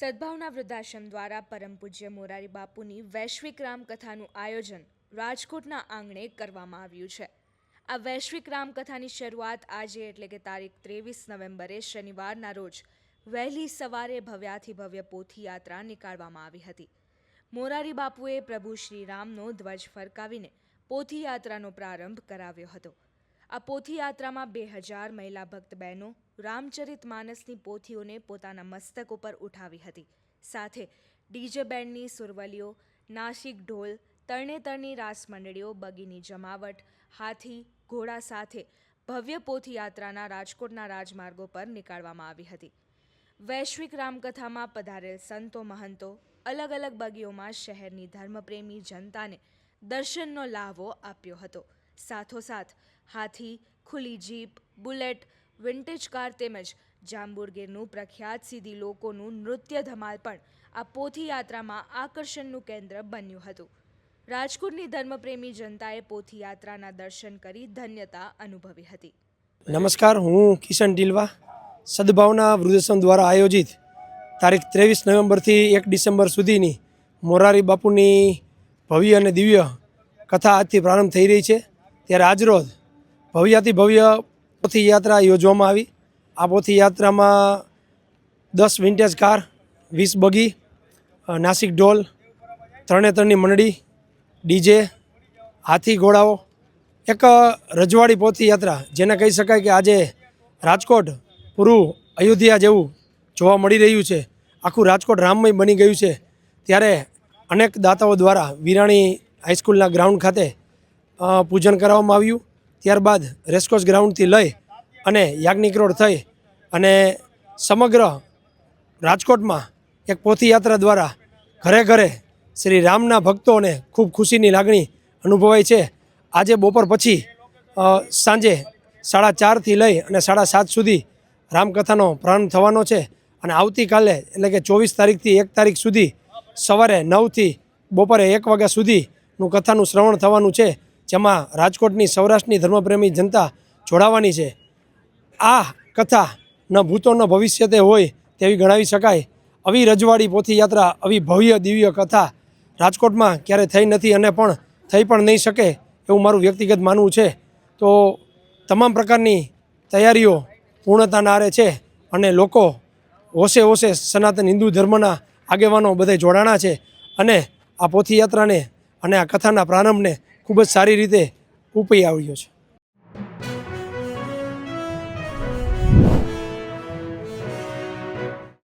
સદભાવના વૃદ્ધાશ્રમ દ્વારા પરમ પૂજ્ય મોરારી બાપુની વૈશ્વિક રામકથાનું આયોજન રાજકોટના આંગણે કરવામાં આવ્યું છે. આ વૈશ્વિક રામકથાની શરૂઆત આજે એટલે કે તારીખ ત્રેવીસ નવેમ્બરે શનિવારના રોજ વહેલી સવારે ભવ્યાથી ભવ્ય પોથી યાત્રા નીકાળવામાં આવી હતી. મોરારી બાપુએ પ્રભુ શ્રી રામનો ધ્વજ ફરકાવીને પોથી યાત્રાનો પ્રારંભ કરાવ્યો હતો. આ પોથીયાત્રામાં બે હજાર મહિલા ભક્ત બહેનો રામચરિત માનસની પોથીઓને પોતાના મસ્તક ઉપર ઉઠાવી હતી. સાથે ડીજે બેન્ડની સુરવલીઓ, નાસિક ઢોલ તરણેતરની રાસ મંડળીઓ, બગીની જમાવટ, હાથી, ઘોડા સાથે ભવ્ય પોથીયાત્રાના રાજકોટના રાજમાર્ગો પર નીકાળવામાં આવી હતી. વૈશ્વિક રામકથામાં પધારેલ સંતો મહંતો, અલગ અલગ બગીઓમાં શહેરની ધર્મપ્રેમી જનતાને દર્શનનો લાહવો આપ્યો હતો. સાથોસાથ હાથી, ખુલ્લી જીપ, બુલેટ, વિન્ટેજ કાર તેમજ જાંબુરગીરનું પ્રખ્યાત સીધી લોકોનું નૃત્ય ધમાલ પણ આ પોથીયાત્રામાં આકર્ષણનું કેન્દ્ર બન્યું હતું. રાજકોટની ધર્મપ્રેમી જનતાએ પોથીયાત્રાના દર્શન કરી ધન્યતા અનુભવી હતી. નમસ્કાર, હું કિશન ઢીલવા. સદભાવના વૃદ્ધાશ્રમ દ્વારા આયોજિત તારીખ ત્રેવીસ નવેમ્બરથી એક ડિસેમ્બર સુધીની મોરારી બાપુની ભવ્ય અને દિવ્ય કથા આજથી પ્રારંભ થઈ રહી છે. ત્યારે આજરોજ ભવ્યાતિ ભવ્ય પોથી યાત્રા યોજવામાં આવી. આ પોથી યાત્રામાં દસ વિન્ટેજ કાર વીસ બગી નાસિક ઢોલ તરણેતરની મંડળી, ડીજે, હાથી ઘોડાઓ. એક રજવાડી પોથી યાત્રા, જેને કહી શકાય કે આજે રાજકોટ, પૂરું, અયોધ્યા જેવું જોવા મળી રહ્યું છે. આખું રાજકોટ રામમય બની ગયું છે. ત્યારે અનેક દાતાઓ દ્વારા વિરાણી હાઈસ્કૂલના ગ્રાઉન્ડ ખાતે પૂજન કરવામાં આવ્યું. ત્યારબાદ રેસકોર્સ ગ્રાઉન્ડથી લઈ અને યાજ્ઞિક રોડ થઈ અને સમગ્ર રાજકોટમાં એક પોથીયાત્રા દ્વારા ઘરે ઘરે શ્રી રામના ભક્તોને ખૂબ ખુશીની લાગણી અનુભવાય છે. આજે બપોર પછી સાંજે સાડા ચારથી લઈ અને સાડા સાત સુધી રામકથાનો પ્રારંભ થવાનો છે અને આવતીકાલે એટલે કે ચોવીસ તારીખથી એક તારીખ સુધી સવારે નવથી બપોરે એક વાગ્યા સુધીનું કથાનું શ્રવણ થવાનું છે. જેમાં રાજકોટની સૌરાષ્ટ્રની ધર્મપ્રેમી જનતા જોડાવાની છે. આ કથા ન ભૂતો ભવિષ્ય તે હોય તેવી ગણાવી શકાય. આવી રજવાડી પોથી યાત્રા આવી ભવ્ય દિવ્ય કથા રાજકોટમાં ક્યારે થઈ નથી અને પણ થઈ પણ નહીં શકે એવું મારું વ્યક્તિગત માનવું છે. તો તમામ પ્રકારની તૈયારીઓ પૂર્ણતાના આરે છે અને લોકો હોશે હોશે સનાતન હિન્દુ ધર્મના આગેવાનો બધે જોડાણા છે. અને આ પોથી યાત્રાને અને આ કથાના પ્રારંભને ખૂબ જ સારી રીતે ઉપઈ આવ્યો છે.